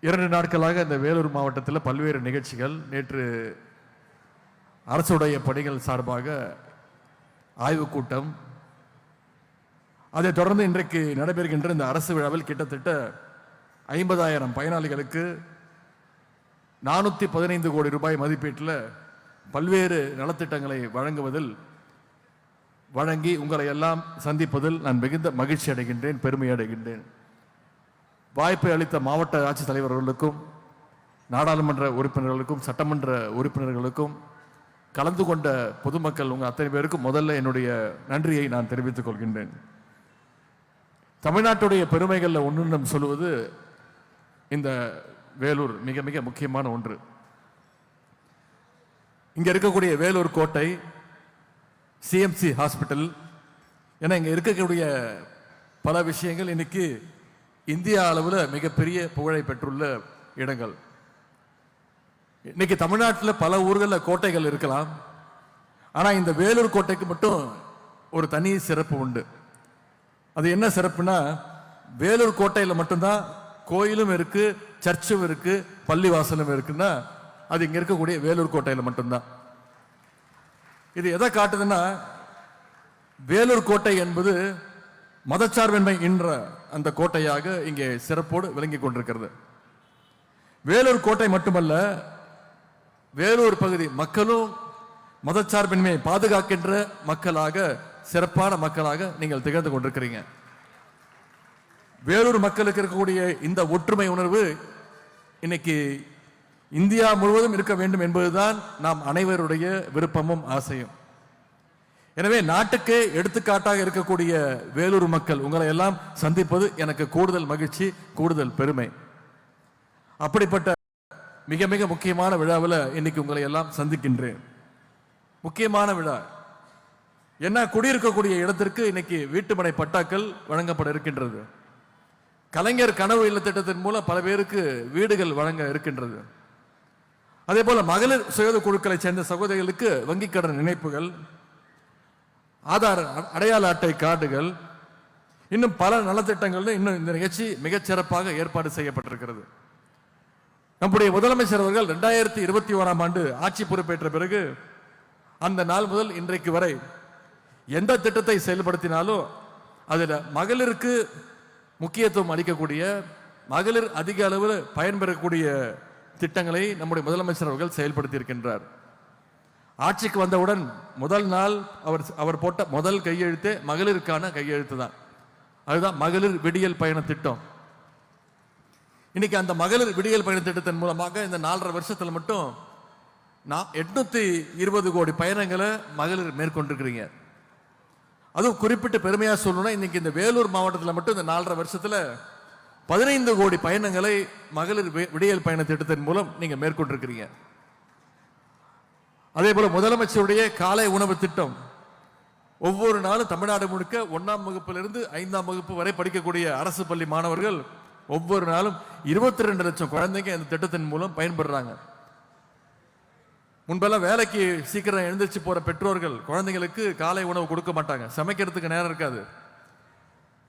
இரண்டு நாட்களாக இந்த வேலூர் மாவட்டத்தில் பல்வேறு நிகழ்ச்சிகள். நேற்று அரசுடைய பணிகள் சார்பாக ஆய்வுக் கூட்டம். அதைத் தொடர்ந்து இன்றைக்கு நடைபெறுகின்ற இந்த அரசு விழாவில் கிட்டத்தட்ட ஐம்பதாயிரம் பயனாளிகளுக்கு நானூற்றி பதினைந்து கோடி ரூபாய் மதிப்பீட்டில் பல்வேறு நலத்திட்டங்களை வழங்குவதில் வழங்கி உங்களை எல்லாம் சந்திப்பதில் நான் மிகுந்த மகிழ்ச்சி அடைகின்றேன் பெருமை அடைகின்றேன் வாய்ப்பை அளித்த மாவட்ட ஆட்சித் தலைவர்களுக்கும் நாடாளுமன்ற உறுப்பினர்களுக்கும் சட்டமன்ற உறுப்பினர்களுக்கும் கலந்து கொண்ட பொதுமக்கள் உங்கள் அத்தனை பேருக்கும் முதல்ல என்னுடைய நன்றியை நான் தெரிவித்துக் கொள்கின்றேன். தமிழ்நாட்டுடைய பெருமைகளில் ஒன்றும் சொல்வது சொல்லுவது இந்த வேலூர் மிக மிக முக்கியமான ஒன்று. இங்கே இருக்கக்கூடிய வேலூர் கோட்டை சிஎம்சி ஹாஸ்பிட்டல் ஏன்னா இங்கே இருக்கக்கூடிய பல விஷயங்கள் இன்னைக்கு இந்தியா அளவில் மிகப்பெரிய புகழை பெற்றுள்ள இடங்கள். இன்னைக்கு தமிழ்நாட்டில் பல ஊர்களில் கோட்டைகள் இருக்கலாம். ஆனால் இந்த வேலூர் கோட்டைக்கு மட்டும் ஒரு தனி சிறப்பு உண்டு. அது என்ன சிறப்புனா வேலூர் கோட்டையில் மட்டும்தான் கோயிலும் இருக்கு சர்ச்சும் இருக்கு பள்ளிவாசலும் இருக்குன்னா அது இங்கே இருக்கக்கூடிய வேலூர் கோட்டையில் மட்டும்தான். இது எதை காட்டுதுன்னா வேலூர் கோட்டை என்பது மதச்சார்பின்மை என்ற அந்த கோட்டையாக இங்கே சிறப்போடு விளங்கி கொண்டிருக்கிறது. வேலூர் கோட்டை மட்டுமல்ல வேலூர் பகுதி மக்களும் மதச்சார்பின்மையை பாதுகாக்கின்ற மக்களாக சிறப்பான மக்களாக நீங்கள் திகழ்ந்து கொண்டிருக்கிறீங்க. வேலூர் மக்களுக்கு இருக்கக்கூடிய இந்த ஒற்றுமை உணர்வு இன்னைக்கு இந்தியா முழுவதும் இருக்க வேண்டும் என்பதுதான் நாம் அனைவருடைய விருப்பமும் ஆசையும். எனவே நாட்டுக்கு எடுத்துக்காட்டாக இருக்கக்கூடிய வேலூர் மக்கள் உங்களை எல்லாம் சந்திப்பது எனக்கு கூடுதல் மகிழ்ச்சி கூடுதல் பெருமை. அப்படிப்பட்ட மிக மிக முக்கியமான விழாவில் இன்னைக்கு உங்களை எல்லாம் சந்திக்கின்றேன். முக்கியமான விழா. என்ன குடியிருக்கக்கூடிய இடத்திற்கு இன்னைக்கு வீட்டுமனை பட்டாக்கள் வழங்கப்பட இருக்கின்றது. கலைஞர் கனவு இல்ல திட்டத்தின் மூலம் பல பேருக்கு வீடுகள் வழங்க இருக்கின்றது. அதே போல மகளிர் சுய குழுக்களை சேர்ந்த சகோதரிகளுக்கு வங்கிக் கடன் இணைப்புகள் ஆதார் அடையாள அட்டை கார்டுகள் இன்னும் பல நலத்திட்டங்கள் இன்னும் இந்த நிகழ்ச்சி மிகச்சிறப்பாக ஏற்பாடு செய்யப்பட்டிருக்கிறது. நம்முடைய முதலமைச்சர் அவர்கள் ரெண்டாயிரத்தி இருபத்தி ஓராம் ஆண்டு ஆட்சி பொறுப்பேற்ற பிறகு அந்த நாள் முதல் இன்றைக்கு வரை எந்த திட்டத்தை செயல்படுத்தினாலும் அதில் மகளிருக்கு முக்கியத்துவம் அளிக்கக்கூடிய மகளிர் அதிக அளவில் பயன்பெறக்கூடிய திட்டங்களை நம்முடைய முதலமைச்சர் அவர்கள் செயல்படுத்தியிருக்கின்றார். ஆட்சிக்கு வந்தவுடன் முதல் நாள் அவர் அவர் போட்ட முதல் கையெழுத்தே மகளிருக்கான கையெழுத்து தான். அதுதான் மகளிர் விடியல் பயண திட்டம். இன்னைக்கு அந்த மகளிர் விடியல் பயண திட்டத்தின் மூலமாக இந்த நாலரை வருஷத்தில் மட்டும் நான் எட்நூத்தி இருபது கோடி பயணங்களை மகளிர் மேற்கொண்டிருக்கிறீங்க. அதுவும் குறிப்பிட்டு பெருமையாக சொல்லணும்னா இன்னைக்கு இந்த வேலூர் மாவட்டத்தில் மட்டும் இந்த நாலரை வருஷத்தில் பதினைந்து கோடி பயணங்களை மகளிர் வி- விடியல் பயண திட்டத்தின் மூலம் நீங்கள் மேற்கொண்டிருக்கிறீங்க. அதே போல முதலமைச்சருடைய காலை உணவு திட்டம். ஒவ்வொரு நாளும் தமிழ்நாடு முழுக்க ஒன்றாம் வகுப்பிலிருந்து ஐந்தாம் வகுப்பு வரை படிக்கக்கூடிய அரசு பள்ளி மாணவர்கள் ஒவ்வொரு நாளும் இருபத்தி ரெண்டு லட்சம் குழந்தைங்க இந்த திட்டத்தின் மூலம் பயன்படுறாங்க முன்பெல்லாம் வேலைக்கு சீக்கிரம் எழுந்திரிச்சு போற பெற்றோர்கள் குழந்தைங்களுக்கு காலை உணவு கொடுக்க மாட்டாங்க. சமைக்கிறதுக்கு நேரம் இருக்காது.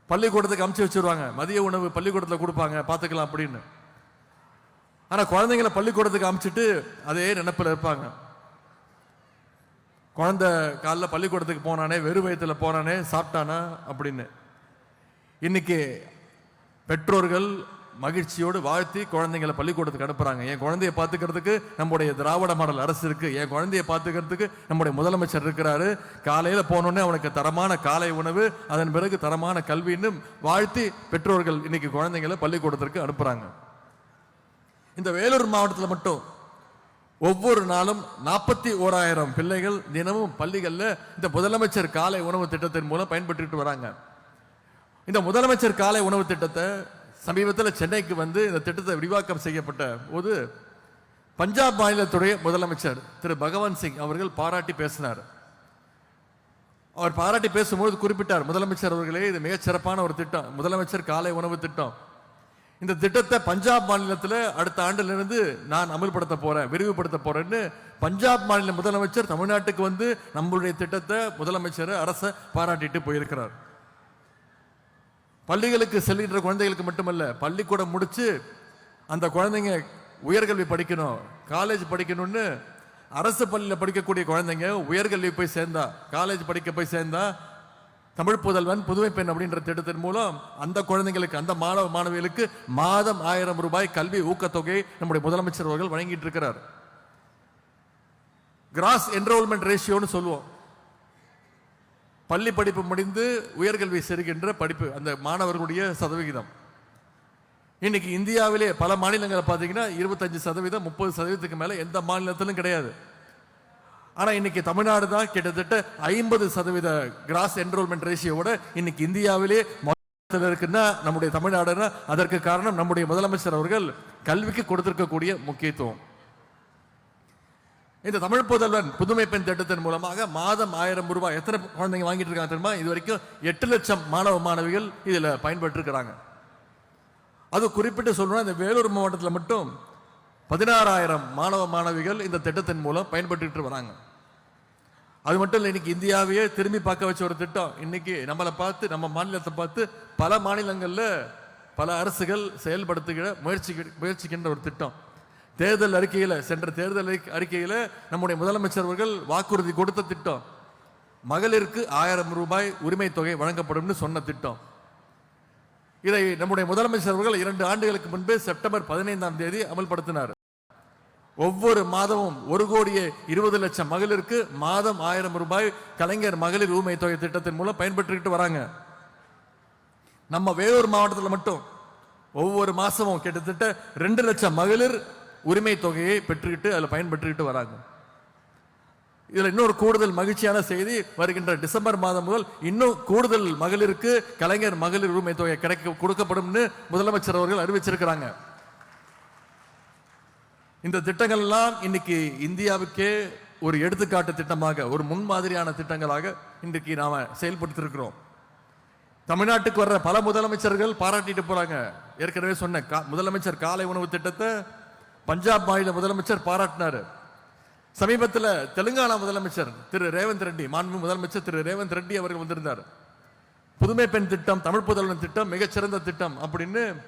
பள்ளிக்கூடத்துக்கு அமுச்சு வச்சிருவாங்க. மதிய உணவு பள்ளிக்கூடத்தில் கொடுப்பாங்க. பார்த்துக்கலாம் அப்படின்னு. ஆனால் குழந்தைங்களை பள்ளிக்கூடத்துக்கு அமுச்சிட்டு அதே நினப்பில் இருப்பாங்க. குழந்தை காலைல பள்ளிக்கூடத்துக்கு போனானே வெறும் வயத்தில் போனானே சாப்பிட்டானா? அப்படின்னு. இன்னைக்கு பெற்றோர்கள் மகிழ்ச்சியோடு வாழ்த்தி குழந்தைங்களை பள்ளிக்கூடத்துக்கு அனுப்புறாங்க. என் குழந்தைய பார்த்துக்கிறதுக்கு நம்முடைய திராவிட மாடல் அரசு இருக்கு. என் குழந்தைய பார்த்துக்கிறதுக்கு நம்முடைய முதலமைச்சர் இருக்கிறாரு. காலையில் போனோடனே அவனுக்கு தரமான காலை உணவு அதன் பிறகு தரமான கல்வின்னு வாழ்த்தி பெற்றோர்கள் இன்னைக்கு குழந்தைங்களை பள்ளிக்கூடத்திற்கு அனுப்புறாங்க. இந்த வேலூர் மாவட்டத்தில் மட்டும் ஒவ்வொரு நாளும் நாற்பத்தி ஓராயிரம் பிள்ளைகள் தினமும் பள்ளிகளில் இந்த முதலமைச்சர் காலை உணவு திட்டத்தின் மூலம் பயன்பட்டு வராங்க. இந்த முதலமைச்சர் காலை உணவு திட்டத்தை சமீபத்தில் சென்னைக்கு வந்து இந்த திட்டத்தை விரிவாக்கம் செய்யப்பட்ட போது பஞ்சாப் மாநிலத்துடைய முதலமைச்சர் திரு பகவான் சிங் அவர்கள் பாராட்டி பேசினார். அவர் பாராட்டி பேசும்போது குறிப்பிட்டார் முதலமைச்சர் அவர்களே இது மிகச்சிறப்பான ஒரு திட்டம் முதலமைச்சர் காலை உணவு திட்டம். இந்த திட்டத்தை பஞ்சாப் மாநிலத்தில் அடுத்த ஆண்டிலிருந்து நான் அமல்படுத்த போகிறேன் விரிவுபடுத்த போகிறேன்னு பஞ்சாப் மாநில முதலமைச்சர் தமிழ்நாட்டுக்கு வந்து நம்மளுடைய திட்டத்தை முதலமைச்சர் அரசை பாராட்டிட்டு போயிருக்கிறார். பள்ளிகளுக்கு செல்கின்ற குழந்தைகளுக்கு மட்டுமல்ல பள்ளிக்கூடம் முடித்து அந்த குழந்தைங்க உயர்கல்வி படிக்கணும் காலேஜ் படிக்கணும்னு அரசு பள்ளியில் படிக்கக்கூடிய குழந்தைங்க உயர்கல்வி போய் சேர்ந்தா காலேஜ் படிக்க போய் சேர்ந்தா தமிழ் புதல்வன் புதுமை பெண் அப்படின்ற திட்டத்தின் மூலம் அந்த குழந்தைங்களுக்கு அந்த மாணவ மாணவிகளுக்கு மாதம் ஆயிரம் ரூபாய் கல்வி ஊக்கத்தொகை நம்முடைய முதலமைச்சர் அவர்கள் வழங்கிட்டு இருக்கிறார். கிராஸ் என்ரோல்மெண்ட் ரேஷியோன்னு சொல்லுவோம். பள்ளி படிப்பு முடிந்து உயர்கல்வி செல்கின்ற படிப்பு அந்த மாணவர்களுடைய சதவிகிதம். இன்னைக்கு இந்தியாவிலே பல மாநிலங்களை பார்த்தீங்கன்னா இருபத்தஞ்சு சதவீதம் முப்பது சதவீதத்துக்கு மேலே எந்த மாநிலத்திலும் கிடையாது. ஆனால் இன்னைக்கு தமிழ்நாடு தான் கிட்டத்தட்ட ஐம்பது சதவீத கிராஸ் என்ரோல்மெண்ட் ரேஷியோட இன்னைக்கு இந்தியாவிலே முதலிடத்தில் இருக்குன்னா நம்முடைய தமிழ்நாடுனா அதற்கு காரணம் நம்முடைய முதலமைச்சர் அவர்கள் கல்விக்கு கொடுத்திருக்கக்கூடிய முக்கியத்துவம். இந்த தமிழ் புதல்வன் புதுமை பெண் திட்டத்தின் மூலமாக மாதம் ஆயிரம் ரூபாய் எத்தனை குழந்தைங்க வாங்கிட்டு இருக்காங்க தெரியுமா? இது வரைக்கும் எட்டு லட்சம் மாணவ மாணவிகள் இதில் பயன்பெற்றிருக்கிறாங்க. அது குறிப்பிட்டு சொல்லணும்னா இந்த வேலூர் மாவட்டத்தில் மட்டும் பதினாறாயிரம் மாணவ மாணவிகள் இந்த திட்டத்தின் மூலம் பயன்பட்டுட்டு வராங்க. அது மட்டும் இல்லை இன்னைக்கு இந்தியாவையே திரும்பி பார்க்க வச்ச ஒரு திட்டம். இன்னைக்கு நம்மளை பார்த்து நம்ம மாநிலத்தை பார்த்து பல மாநிலங்களில் பல அரசுகள் செயல்படுத்துகிற முயற்சி முயற்சிக்கின்ற ஒரு திட்டம். தேர்தல் அறிக்கையில் சென்ற தேர்தல் அறிக்கையில் நம்முடைய முதலமைச்சர் அவர்கள் வாக்குறுதி கொடுத்த திட்டம். மகளிருக்கு ஆயிரம் ரூபாய் உரிமை தொகை வழங்கப்படும்னு சொன்ன திட்டம். இதை நம்முடைய முதலமைச்சர் அவர்கள் இரண்டு ஆண்டுகளுக்கு முன்பே செப்டம்பர் பதினைந்தாம் தேதி அமல்படுத்தினார். ஒவ்வொரு மாதமும் ஒரு கோடியே இருபது லட்சம் மகளிருக்கு மாதம் ஆயிரம் ரூபாய் கலைஞர் மகளிர் உரிமை தொகை திட்டத்தின் மூலம் பயன்பெற்றுக்கிட்டு வராங்க. நம்ம வேலூர் மாவட்டத்தில் மட்டும் ஒவ்வொரு மாதமும் கிட்டத்தட்ட ரெண்டு லட்சம் மகளிர் உரிமை தொகையை பெற்றுக்கிட்டு அதில் பயன்பெற்றுக்கிட்டு வராங்க. இதில் இன்னொரு கூடுதல் மகிழ்ச்சியான செய்தி வருகின்ற டிசம்பர் மாதம் முதல் இன்னும் கூடுதல் மகளிருக்கு கலைஞர் மகளிர் உரிமை தொகை கிடைக்க கொடுக்கப்படும்னு முதலமைச்சர் அவர்கள் அறிவிச்சிருக்கிறாங்க. இந்த திட்டங்கள் எல்லாம் இன்னைக்கு இந்தியாவுக்கே ஒரு எடுத்துக்காட்டு திட்டமாக ஒரு முன்மாதிரியான திட்டங்களாக இன்றைக்கு நாம செயல்படுத்திருக்கிறோம். தமிழ்நாட்டுக்கு வர்ற பல முதலமைச்சர்கள் பாராட்டிட்டு போறாங்க. ஏற்கனவே சொன்ன கா- முதலமைச்சர் காலை உணவு திட்டத்தை பஞ்சாப் மாநில முதலமைச்சர் பாராட்டினாரு. சமீபத்தில் தெலுங்கானா முதலமைச்சர் திரு ரேவந்த் ரெட்டி மாண்பு முதலமைச்சர் திரு ரேவந்த் ரெட்டி அவர்கள் வந்திருந்தார். புதுமை பெண் திட்டம் தமிழ் புதல்வன் திட்டம் மிகச்சிறந்த திட்டம் அப்படின்னு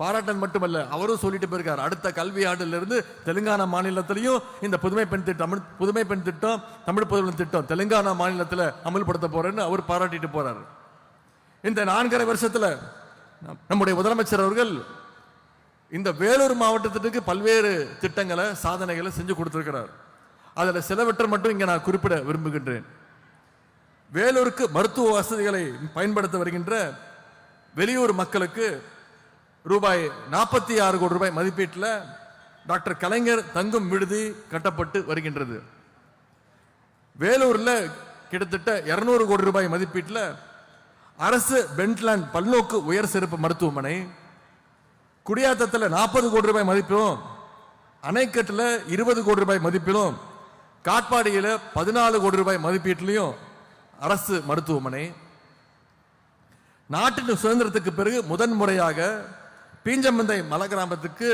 பாராட்டன் மட்டுமல்ல அவரும் சொல்லிட்டு போயிருக்காரு. அடுத்த கல்வி ஆண்டிலிருந்து தெலுங்கானா மாநிலத்திலையும் இந்த புதுமை பெண் திட்டம் தமிழ் புதுமை பெண் திட்டம் தமிழ் புதுவன் திட்டம் தெலுங்கானா மாநிலத்தில் அமல்படுத்த போறேன்னு அவர் பாராட்டிட்டு போறாரு. இந்த நான்கரை வருஷத்தில் நம்- நம்முடைய முதலமைச்சர் அவர்கள் இந்த வேலூர் மாவட்டத்திற்கு பல்வேறு திட்டங்களை சாதனைகளை செஞ்சு கொடுத்துருக்கிறார். அதில் சிலவற்றை மட்டும் இங்கே நான் குறிப்பிட விரும்புகின்றேன். வேலூருக்கு மருத்துவ வசதிகளை பயன்படுத்த வருகின்ற வெளியூர் மக்களுக்கு ரூபாய் நாற்பத்தி ஆறு கோடி ரூபாய் மதிப்பீட்டில் டாக்டர் கலைஞர் தங்கும் விடுதி கட்டப்பட்டு வருகின்றது. வேலூரில் கிட்டத்தட்ட 200 கோடி ரூபாய் மதிப்பீட்டில் அரசு பென்ட்லாண்ட் பல்நோக்கு உயர் சிறப்பு மருத்துவமனை குடியாத்தத்தில் நாற்பது கோடி ரூபாய் மதிப்பிலும் அணைக்கட்டில் இருபது கோடி ரூபாய் மதிப்பிலும் காட்பாடியில் பதினாலு கோடி ரூபாய் மதிப்பீட்டிலையும் அரசு மருத்துவமனை. நாட்டின் சுதந்திரத்துக்கு பிறகு முதன் முறையாக பீஞ்சமந்தை மலை கிராமத்துக்கு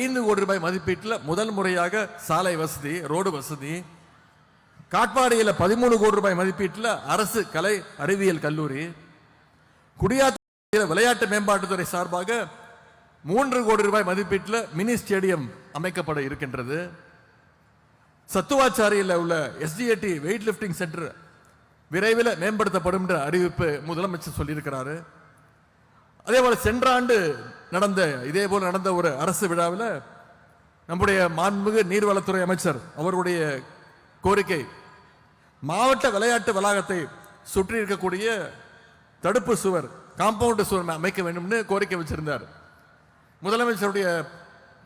ஐந்து கோடி ரூபாய் மதிப்பீட்டில் முதல் முறையாக சாலை வசதி ரோடு வசதி. காட்பாடியில் பதிமூணு கோடி ரூபாய் மதிப்பீட்டில் அரசு கலை அறிவியல் கல்லூரி. குடியாத்த விளையாட்டு மேம்பாட்டுத்துறை சார்பாக மூன்று கோடி ரூபாய் மதிப்பீட்டில் மினி ஸ்டேடியம் அமைக்கப்பட இருக்கின்றது. சத்துவாச்சாரியில் உள்ள எஸ்டிஏடி வெயிட் லிஃப்டிங் சென்டர் விரைவில் மேம்படுத்தப்படும் என்ற அறிவிப்பு முதலமைச்சர் சொல்லியிருக்கிறாரு. அதே போல சென்ற ஆண்டு நடந்த இதே போல நடந்த ஒரு அரசு விழாவில் நம்முடைய மாண்புமிகு நீர்வளத்துறை அமைச்சர் அவருடைய கோரிக்கை மாவட்ட விளையாட்டு வளாகத்தை சுற்றி இருக்கக்கூடிய தடுப்பு சுவர் காம்பவுண்டு சுவர் அமைக்க வேண்டும்னு கோரிக்கை வச்சிருந்தார். முதலமைச்சருடைய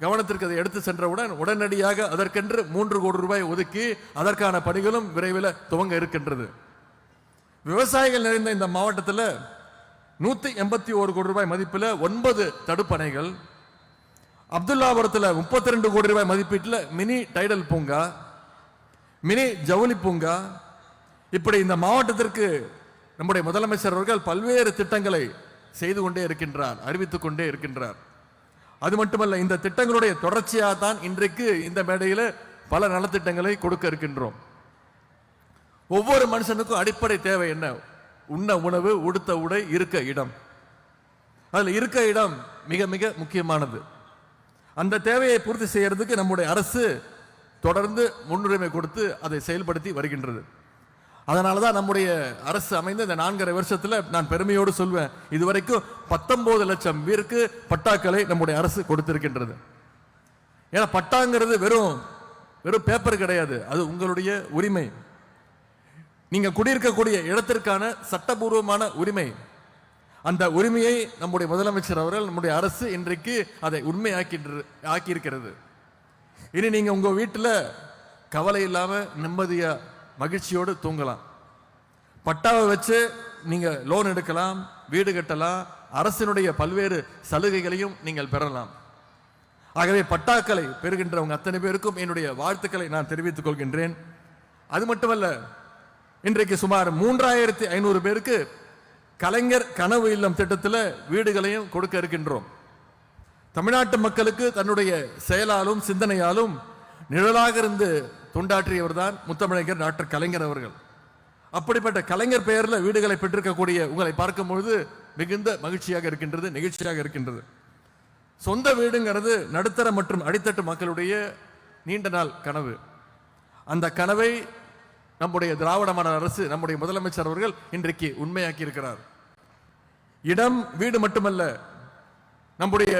கவனத்திற்கு அதை எடுத்து சென்றவுடன் உடனடியாக அதற்கென்று மூன்று கோடி ரூபாய் ஒதுக்கி அதற்கான பணிகளும் விரைவில் துவங்க இருக்கின்றது. விவசாயிகள் நிறைந்த இந்த மாவட்டத்தில் நூற்றி எண்பத்தி ஒரு கோடி ரூபாய் மதிப்பில் ஒன்பது தடுப்பணைகள். அப்துல்லாபுரத்தில் முப்பத்தி ரெண்டு கோடி ரூபாய் மதிப்பீட்டில் மினி டைடல் பூங்கா மினி ஜவுளி பூங்கா. இப்படி இந்த மாவட்டத்திற்கு நம்முடைய முதலமைச்சர் அவர்கள் பல்வேறு திட்டங்களை செய்து கொண்டே இருக்கின்றார் அறிவித்துக் கொண்டே இருக்கின்றார். அது மட்டுமல்ல இந்த திட்டங்களுடைய தொடர்ச்சியாக தான் இன்றைக்கு இந்த மேடையில் பல நலத்திட்டங்களை கொடுக்க இருக்கின்றோம். ஒவ்வொரு மனுஷனுக்கும் அடிப்படை தேவை என்ன? உண்ண உணவு உடுத்த உடை இருக்க இடம். அதில் இருக்க இடம் மிக மிக முக்கியமானது. அந்த தேவையை பூர்த்தி செய்யறதுக்கு நம்முடைய அரசு தொடர்ந்து முன்னுரிமை கொடுத்து அதை செயல்படுத்தி வருகின்றது. அதனால தான் நம்முடைய அரசு அமைந்த இந்த நான்கரை வருஷத்தில் நான் பெருமையோடு சொல்வேன் இதுவரைக்கும் பத்தொன்பது லட்சம் பேருக்கு பட்டாக்களை நம்முடைய அரசு கொடுத்திருக்கின்றது. ஏன்னா பட்டாங்கிறது வெறும் வெறும் பேப்பர் கிடையாது. அது உங்களுடைய உரிமை. நீங்க குடியிருக்கக்கூடிய இடத்திற்கான சட்டபூர்வமான உரிமை. அந்த உரிமையை நம்முடைய முதலமைச்சர் அவர்கள் நம்முடைய அரசு இன்றைக்கு அதை உண்மையாக்கின்ற ஆக்கியிருக்கிறது. இனி நீங்கள் உங்கள் வீட்டில் கவலை இல்லாமல் நிம்மதியாக மகிழ்ச்சியோடு தூங்கலாம். பட்டாவை வச்சு நீங்கள் லோன் எடுக்கலாம் வீடு கட்டலாம் அரசினுடைய பல்வேறு சலுகைகளையும் நீங்கள் பெறலாம். ஆகவே பட்டாக்களை பெறுகின்றவங்க அத்தனை பேருக்கும் என்னுடைய வாழ்த்துக்களை நான் தெரிவித்துக் கொள்கின்றேன். அது மட்டுமல்ல இன்றைக்கு சுமார் மூன்றாயிரத்தி ஐநூறு பேருக்கு கலைஞர் கனவு இல்லம் திட்டத்தில் வீடுகளையும் கொடுக்க இருக்கின்றோம். தமிழ்நாட்டு மக்களுக்கு தன்னுடைய செயலாலும் சிந்தனையாலும் நிழலாக இருந்து தொண்டாற்றியவர் தான் முத்தமிழர் டாக்டர் கலைஞர் அவர்கள். அப்படிப்பட்ட கலைஞர் பெயரில் வீடுகளை பெற்றிருக்கக்கூடிய உங்களை பார்க்கும்பொழுது மிகுந்த மகிழ்ச்சியாக இருக்கின்றது நிகழ்ச்சியாக இருக்கின்றது. சொந்த வீடுங்கிறது நடுத்தர மற்றும் அடித்தட்டு மக்களுடைய நீண்ட நாள் கனவு. அந்த கனவை நம்முடைய திராவிட அரசு நம்முடைய முதலமைச்சர் அவர்கள் இன்றைக்கு உண்மையாக்கி இருக்கிறார். இடம் வீடு மட்டுமல்ல நம்முடைய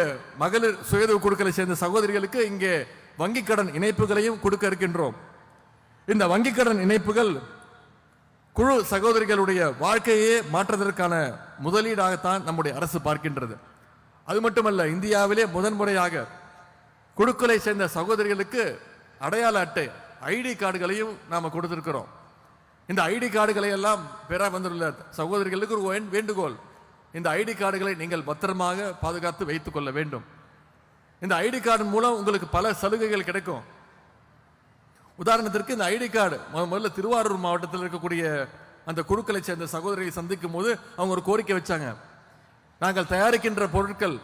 மகளிர் சுயதொ குழுக்களை சேர்ந்த சகோதரிகளுக்கு இங்கே வங்கிக் கடன் இணைப்புகளையும் கொடுக்க இருக்கின்றோம். இந்த வங்கிக் கடன் இணைப்புகள் குழு சகோதரிகளுடைய வாழ்க்கையே மாற்றுவதற்கான முதலீடாகத்தான் நம்முடைய அரசு பார்க்கின்றது. அது மட்டுமல்ல இந்தியாவிலே முதன்முறையாக குழுக்களை சேர்ந்த சகோதரிகளுக்கு அடையாள அட்டை ஐடி கார்டுகளையும் நாம் கொடுத்துருக்கிறோம். இந்த ஐடி கார்டுகளை எல்லாம் பெற வந்துள்ள சகோதரிகளுக்கு ஒரு வேண்டுகோள். இந்த ஐடி கார்டுகளை நீங்கள் பத்திரமாக பாதுகாத்து வைத்துக் கொள்ள வேண்டும். இந்த ஐடி கார்டு மூலம் உங்களுக்கு பல சலுகைகள் கிடைக்கும். உதாரணத்திற்கு இந்த ஐடி கார்டு முதல்ல திருவாரூர் மாவட்டத்தில் இருக்கக்கூடிய அந்த குழுக்களை சேர்ந்த சகோதரியை சந்திக்கும் போது அவங்க ஒரு கோரிக்கை வச்சாங்க. நாங்கள் தயாரிக்கின்ற பொருட்கள்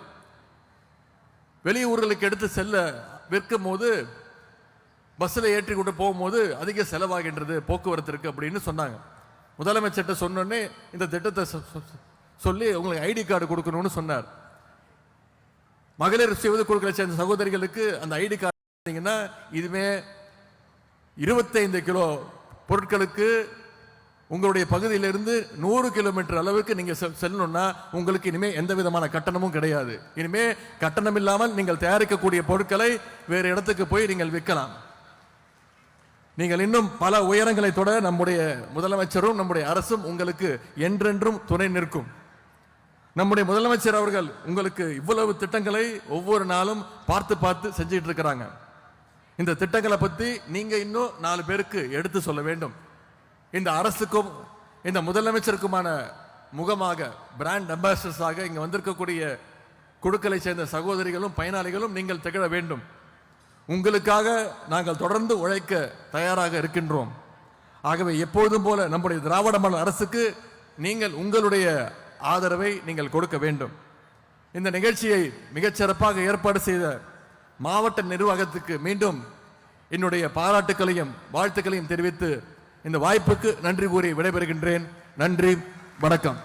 வெளியூர்களுக்கு எடுத்து செல்ல விற்கும் போது பஸ்ஸில் ஏற்றி கொண்டு போகும்போது அதிக செலவாகின்றது போக்குவரத்திற்கு அப்படின்னு சொன்னாங்க. முதலமைச்சர்கிட்ட சொன்னோடனே இந்த திட்டத்தை சொல்லி உங்களுக்கு ஐடி கார்டு கொடுக்கணும்னு சொன்னார். மகளிர் சுய குழுக்களை சேர்ந்த சகோதரிகளுக்கு அந்த ஐடி கார்டு பார்த்தீங்கன்னா இதுவே இருபத்தைந்து கிலோ பொருட்களுக்கு உங்களுடைய பகுதியிலிருந்து நூறு கிலோமீட்டர் அளவுக்கு நீங்கள் செ- செல்லணும்னா உங்களுக்கு இனிமேல் எந்த விதமான கட்டணமும் கிடையாது. இனிமேல் கட்டணம் இல்லாமல் நீங்கள் தயாரிக்கக்கூடிய பொருட்களை வேறு இடத்துக்கு போய் நீங்கள் விற்கலாம். நீங்கள் இன்னும் பல உயரங்களை தொட நம்முடைய முதலமைச்சரும் நம்முடைய அரசும் உங்களுக்கு என்றென்றும் துணை நிற்கும். நம்முடைய முதலமைச்சர் அவர்கள் உங்களுக்கு இவ்வளவு திட்டங்களை ஒவ்வொரு நாளும் பார்த்து பார்த்து செஞ்சுட்டு இருக்கிறாங்க இந்த திட்டங்களை பத்தி நீங்க இன்னும் நாலு பேருக்கு எடுத்து சொல்ல வேண்டும். இந்த அரசுக்கும் இந்த முதலமைச்சருக்குமான முகமாக பிராண்ட் அம்பாசிடர்ஸாக இங்க வந்திருக்கக்கூடிய குழுக்களை சேர்ந்த சகோதரிகளும் பயனாளிகளும் நீங்கள் திகழ வேண்டும். உங்களுக்காக நாங்கள் தொடர்ந்து உழைக்க தயாராக இருக்கின்றோம். ஆகவே எப்போதும் போல நம்முடைய திராவிட மாடல் அரசுக்கு நீங்கள் உங்களுடைய ஆதரவை நீங்கள் கொடுக்க வேண்டும். இந்த நிகழ்ச்சியை மிகச்சிறப்பாக ஏற்பாடு செய்த மாவட்ட நிர்வாகத்துக்கு மீண்டும் என்னுடைய பாராட்டுக்களையும் வாழ்த்துக்களையும் தெரிவித்து இந்த வாய்ப்புக்கு நன்றி கூறி விடைபெறுகின்றேன். நன்றி வணக்கம்.